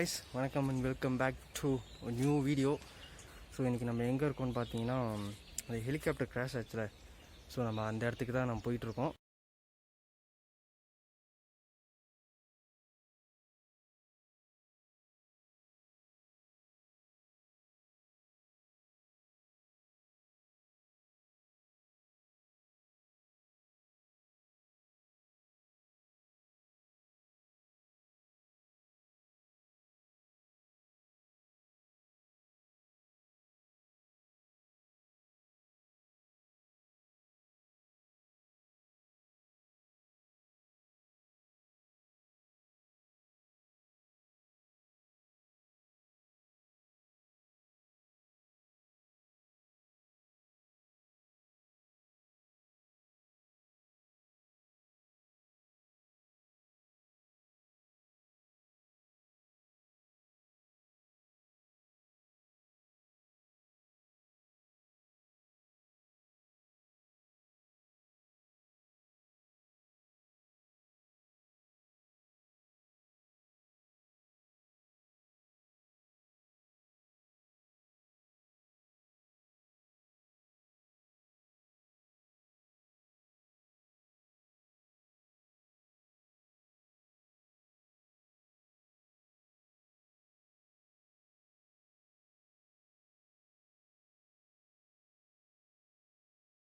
Guys வணக்கம் and welcome back to new video so இன்றைக்கி நம்ம எங்கே இருக்கோம்னு பார்த்தீங்கன்னா அந்த ஹெலிகாப்டர் கிராஷ் ஆச்சுல. ஸோ நம்ம அந்த இடத்துக்கு தான் நம்ம போயிட்டுருக்கோம்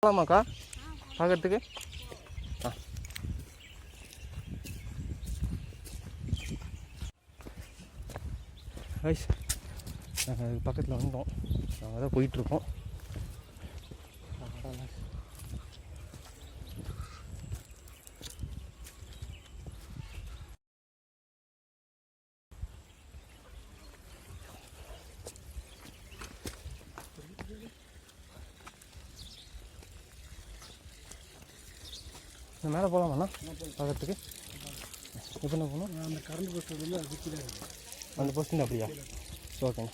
போகலாமாக்கா பார்க்கறதுக்கு ஆ. ஐஸ் நாங்கள் பக்கத்தில் வந்தோம். நாங்கள் தான் போயிட்டுருக்கோம் மேலே போகலாமாண்ணா? பார்க்கறதுக்கு. எப்போ என்ன போகணும்? அந்த கரண்ட் போஸ்ட் வந்து அது கீழே. அந்த போஸ்டிங் அப்படியா? ஓகேங்க.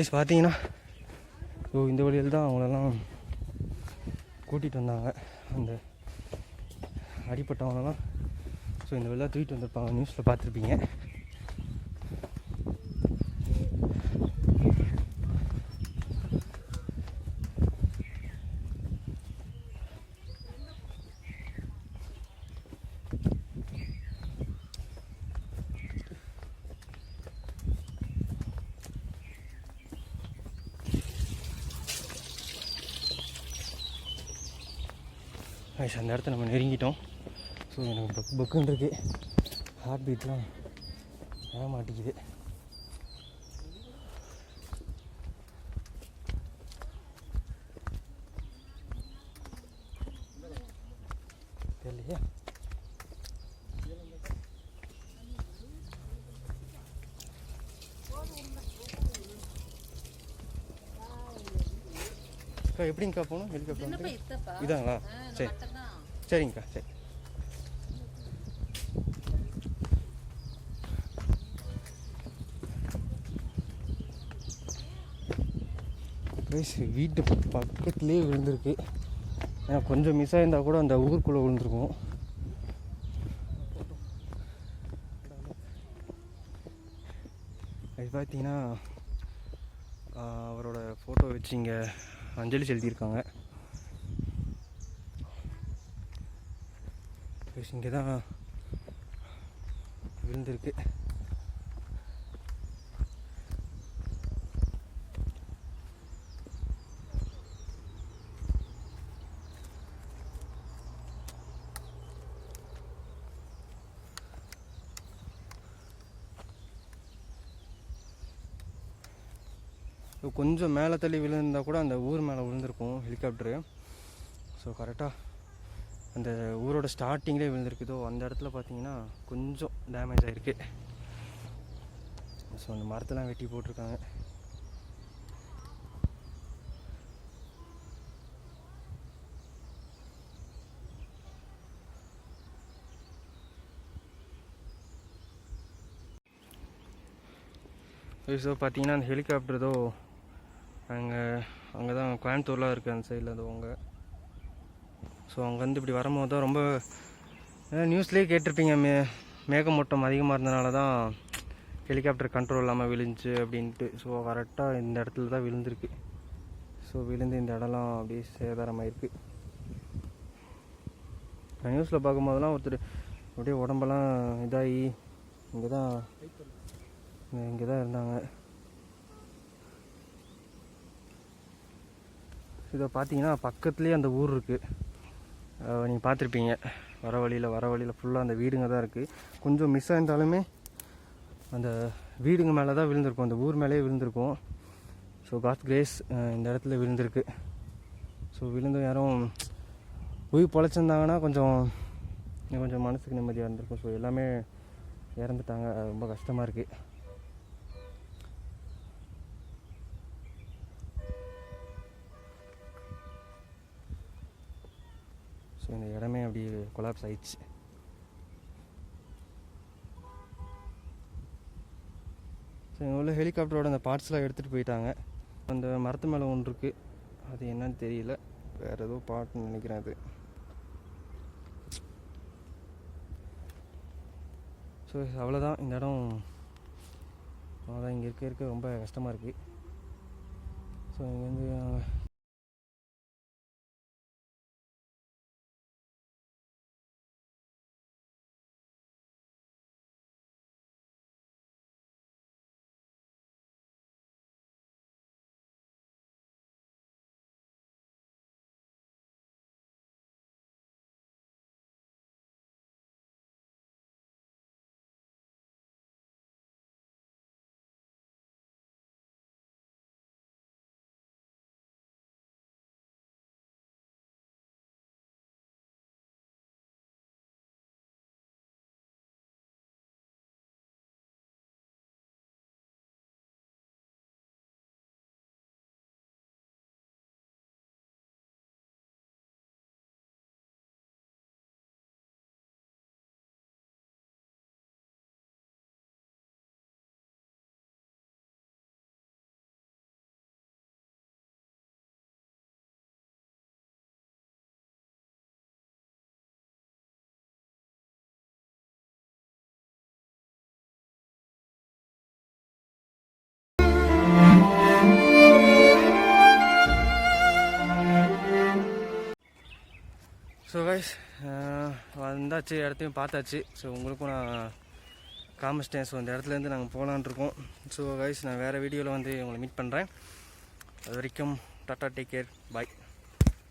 ஐஸ் பார்த்தீங்கன்னா ஓ இந்த வழியில் தான் அவங்களெல்லாம் கூட்டிகிட்டு வந்தாங்க. அந்த அடிப்பட்டவங்களெல்லாம். ஸோ இந்த வழியாக தூக்கிட்டு வந்திருப்பாங்க. நியூஸில் பார்த்துருப்பீங்க. ஐஸ் அந்த இடத்த நம்ம நெருங்கிட்டோம். ஸோ எனக்கு பக் பக்குன்னு இருக்குது ஹார்ட் பீட்லாம் வர மாட்டேங்குது தெரியலையா? அக்கா எப்படிங்கக்கா போகணும்? ஹெலிகாப்டர் இதாங்களா? சரி. சரிங்கக்கா சரி. கைஸ் வீட்டு பக்கத்துலேயே விழுந்திருக்கு. ஏன்னா கொஞ்சம் மிஸ் ஆயிருந்தா கூட அந்த ஊருக்குள்ளே விழுந்திருக்கும். அது பார்த்தீங்கன்னா அவரோட ஃபோட்டோ வச்சு இங்கே அஞ்சலி செலுத்தியிருக்காங்க. இங்கே தான் விழுந்திருக்கு. கொஞ்சம் மேலே தள்ளி விழுந்தால் கூட அந்த ஊர் மேலே விழுந்திருக்கும் ஹெலிகாப்டரு. ஸோ கரெக்டாக அந்த ஊரோட ஸ்டார்டிங்லேயே விழுந்திருக்குதோ அந்த இடத்துல பார்த்தீங்கன்னா கொஞ்சம் டேமேஜ் ஆகிருக்கு ஸோ அந்த மரத்தெல்லாம் வெட்டி போட்டிருக்காங்க. ஸோ பார்த்தீங்கன்னா அந்த ஹெலிகாப்டர் ஏதோ அங்கே அங்கே தான் கோயம்புத்தூர்லாம் இருக்குது அந்த சைடில் அது அவங்க ஸோ அங்கேருந்து இப்படி வரும்போது தான் ரொம்ப நியூஸ்லேயே கேட்டிருப்பீங்க மே மேகமூட்டம் அதிகமாக இருந்தனால தான் ஹெலிகாப்டர் கண்ட்ரோல் இல்லாமல் விழுந்துச்சு அப்படின்ட்டு. ஸோ கரெக்டாக இந்த இடத்துல தான் விழுந்திருக்கு. ஸோ விழுந்து இந்த இடம்லாம் அப்படியே சேதாரமாயிருக்கு. நான் நியூஸில் பார்க்கும்போதெல்லாம் ஒருத்தர் அப்படியே உடம்பெல்லாம் இதாகி இங்கே தான் இங்கே தான் இருந்தாங்க. இதை பார்த்தீங்கன்னா பக்கத்துலேயே அந்த ஊர் இருக்குது நீங்கள் பார்த்துருப்பீங்க. வர வழியில் வர வழியில் ஃபுல்லாக அந்த வீடுங்க தான் இருக்குது கொஞ்சம் மிஸ் ஆயிருந்தாலுமே அந்த வீடுங்க மேலே தான் விழுந்திருக்கும் அந்த ஊர் மேலேயே விழுந்திருக்கும் ஸோ காட் கிரேஸ் இந்த இடத்துல விழுந்திருக்கு. ஸோ விழுந்து யாரும் உயிர் பொழைச்சிருந்தாங்கன்னா கொஞ்சம் கொஞ்சம் மனசுக்கு நிம்மதியாக இருந்திருக்கும். ஸோ எல்லாமே இறந்துட்டாங்க. ரொம்ப கஷ்டமாக இருக்குது ஸோ இந்த இடமே அப்படியே கொலாப்ஸ் ஆயிடுச்சு. ஸோ இங்கே உள்ள ஹெலிகாப்டரோட அந்த பார்ட்ஸ்லாம் எடுத்துகிட்டு போயிட்டாங்க. அந்த மரத்து மேலே ஒன்று இருக்குது அது என்னன்னு தெரியல. வேறு ஏதோ பார்ட்னு நினைக்கிறேன் அது. ஸோ அவ்வளோதான் இந்த இடம் அவ்வளோதான் இங்கே இருக்க இருக்க ரொம்ப கஷ்டமாக இருக்குது ஸோ இங்கேருந்து ஸோ கைஸ் uh, வந்தாச்சு இடத்தையும் பார்த்தாச்சு. ஸோ உங்களுக்கும் நான் காமிச்சிட்டேன் ஸோ இந்த இடத்துலேருந்து நாங்கள் போகலான்ட்ருக்கோம் ஸோ கைஸ் நான் வேறு வீடியோவில் வந்து உங்களை மீட் பண்ணுறேன் அது வரைக்கும் டாட்டா டேக் கேர் பாய்